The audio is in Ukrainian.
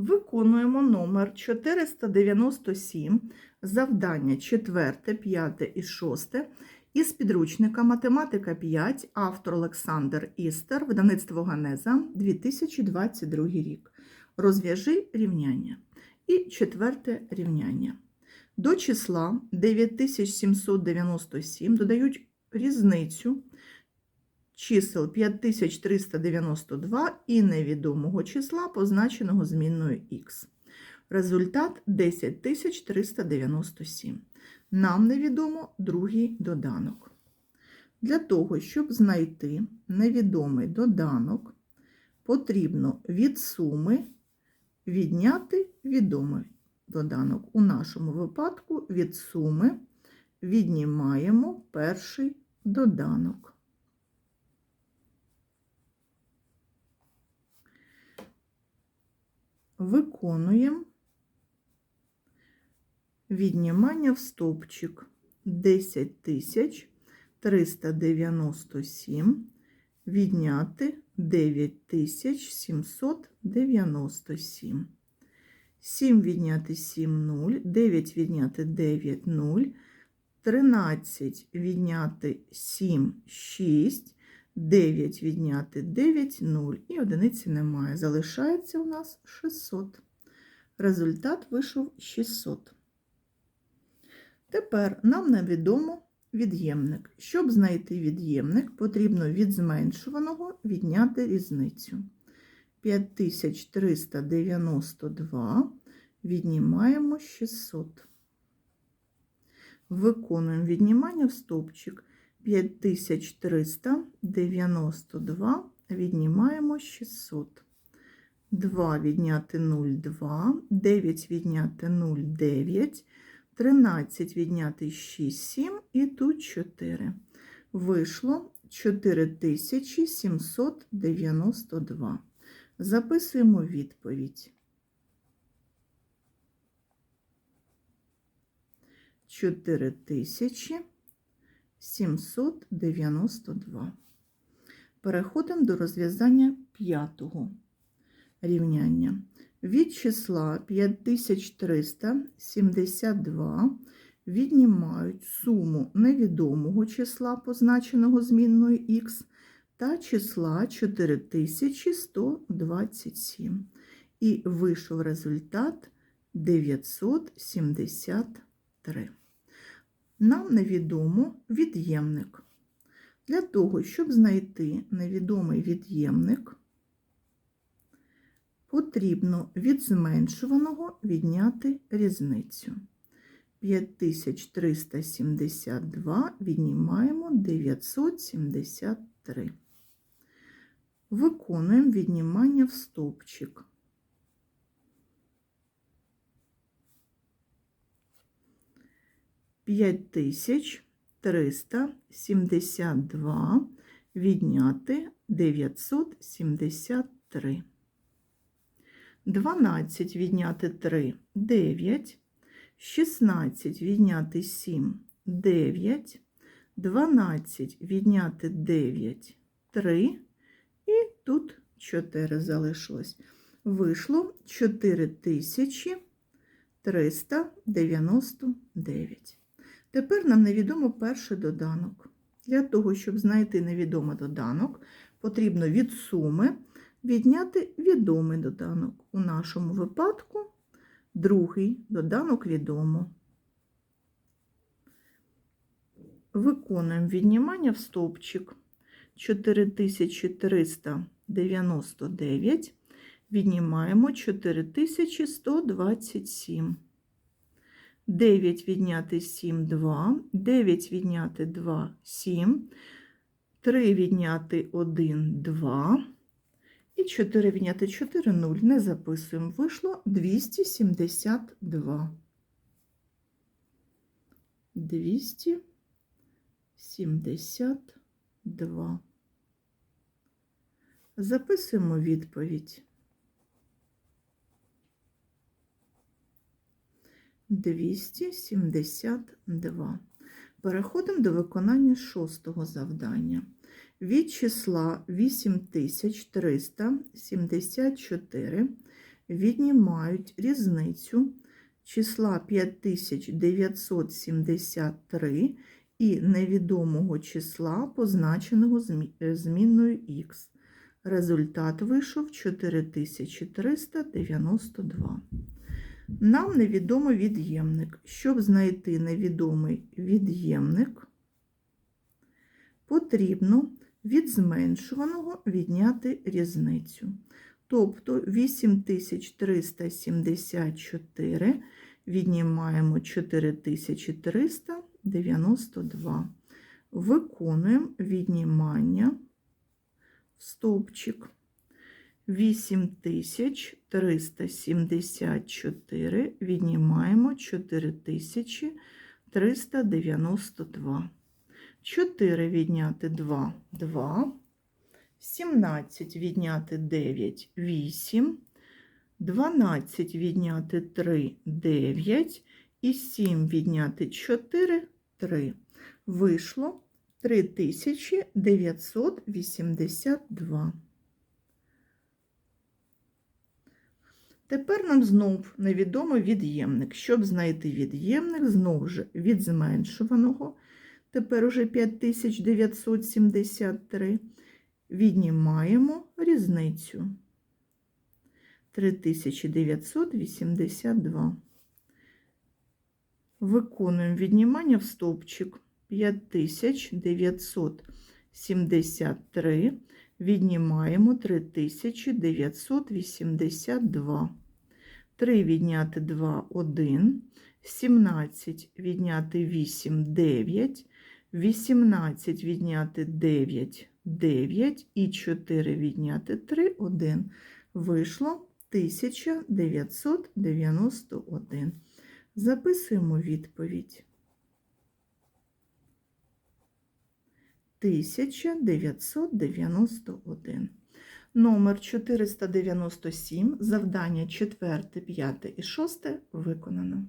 Виконуємо номер 497, завдання 4, 5 і 6 із підручника Математика 5, автор Олександр Істер, видавництво Ганеза, 2022 рік. Розв'яжи рівняння. І четверте рівняння. До числа 9797 додають різницю чисел 5392 і невідомого числа, позначеного змінною х. Результат 10397. Нам невідомо другий доданок. Для того, щоб знайти невідомий доданок, потрібно від суми відняти відомий доданок. У нашому випадку від суми віднімаємо перший доданок. Виконуємо. Віднімання в стовпчик 10 тисяч 397 відняти 9797. 7 відняти 7 0, 9 відняти 9 0, 13 відняти 7 6, 9 відняти 9 0 і одиниці немає. Залишається у нас 600. Результат вийшов 600. Тепер нам невідомо від'ємник. Щоб знайти від'ємник, потрібно від зменшуваного відняти різницю. 5392 віднімаємо 600. Виконуємо віднімання в стовпчик. 5392 віднімаємо 600. 2 відняти 0, 2, 9 відняти 0, 9, 13 відняти 6, 7 і тут 4. Вийшло 4792. Записуємо відповідь. 4792. Переходимо до розв'язання п'ятого рівняння. Від числа 5372 віднімають суму невідомого числа, позначеного змінною х, та числа 4127. І вийшов результат 973. Нам невідомо від'ємник. Для того, щоб знайти невідомий від'ємник, потрібно від зменшуваного відняти різницю. 5372 віднімаємо 973. Виконуємо віднімання в стовпчик. П'ять тисяч триста сімдесят два відняти дев'ятсот сімдесят три. Дванадцять відняти три дев'ять. 16 відняти 7 9, 12 відняти 9 3, і тут 4 залишилось. Вийшло 4399. Тепер нам невідомо перший доданок. Для того, щоб знайти невідомий доданок, потрібно від суми відняти відомий доданок. У нашому випадку Другий доданок відомо. Виконуємо віднімання в стовпчик 4399, віднімаємо 4127. 9 відняти 7 2, 9 відняти 2 7, 3 відняти 1 2. І 4 відняти 4 0. Не записуємо. Вийшло 272. 272. Записуємо відповідь. 272. Переходимо до виконання шостого завдання від числа 8374 віднімають різницю числа 5973 і невідомого числа, позначеного е, змінною х. Результат вийшов 4392. Нам невідомо від'ємник. Щоб знайти невідомий від'ємник, потрібно від зменшуваного відняти різницю. Тобто 8374 віднімаємо 4392. Виконуємо віднімання в стовпчик. 8374 віднімаємо 4392. 4 відняти 2 2. 17 відняти 9 8. 12 відняти 3 9 і 7 відняти 4 3. Вийшло 3982. Тепер нам знов невідомо від'ємник. Щоб знайти від'ємник, знов же від зменшуваного, тепер уже 5973, віднімаємо різницю 3982. Виконуємо віднімання в стовпчик 5973, віднімаємо 3982. 3 відняти 2 1, 17 відняти 8 9, 18 відняти 9 9 і 4 відняти 3 1. Вийшло 1991. Записуємо відповідь. 1991. Номер 497, завдання 4, 5 і 6 виконано.